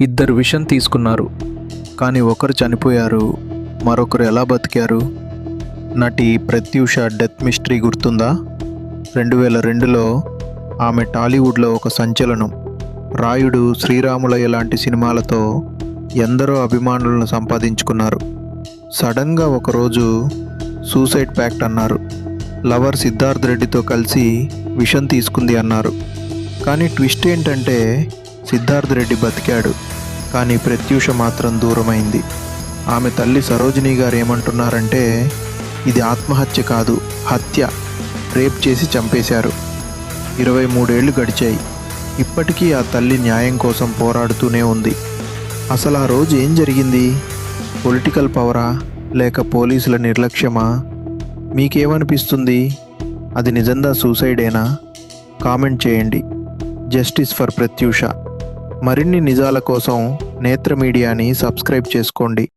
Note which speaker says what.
Speaker 1: ఇద్దరు విషం తీసుకున్నారు. కానీ ఒకరు చనిపోయారు. మరొకరు ఎలా బతికారు? నటి ప్రత్యూష డెత్ మిస్టరీ గుర్తుందా? రెండు వేల రెండులో ఆమె టాలీవుడ్లో ఒక సంచలనం. రాయుడు శ్రీరాములయ్య లాంటి సినిమాలతో ఎందరో అభిమానులను సంపాదించుకున్నారు. సడన్గా ఒకరోజు సూసైడ్ ప్యాక్ట్ అన్నారు. లవర్ సిద్ధార్థ్ రెడ్డితో కలిసి విషం తీసుకుంది అన్నారు. కానీ ట్విస్ట్ ఏంటంటే సిద్ధార్థ్ రెడ్డి బతికాడు. కానీ ప్రత్యూష మాత్రం దూరమైంది. ఆమె తల్లి సరోజిని గారు ఏమంటున్నారంటే ఇది ఆత్మహత్య కాదు హత్య. రేప్ చేసి చంపేశారు. ఇరవై మూడేళ్ళు గడిచాయి. ఇప్పటికీ ఆ తల్లి న్యాయం కోసం పోరాడుతూనే ఉంది. అసలు ఆ రోజు ఏం జరిగింది? పొలిటికల్ పవరా లేక పోలీసుల నిర్లక్ష్యమా? మీకేమనిపిస్తుంది? అది నిజంగా సూసైడేనా? కామెంట్ చేయండి. Justice for Pratyusha. మరిన్ని నిజాల కోసం నేత్ర మీడియాని సబ్స్క్రైబ్ చేసుకోండి.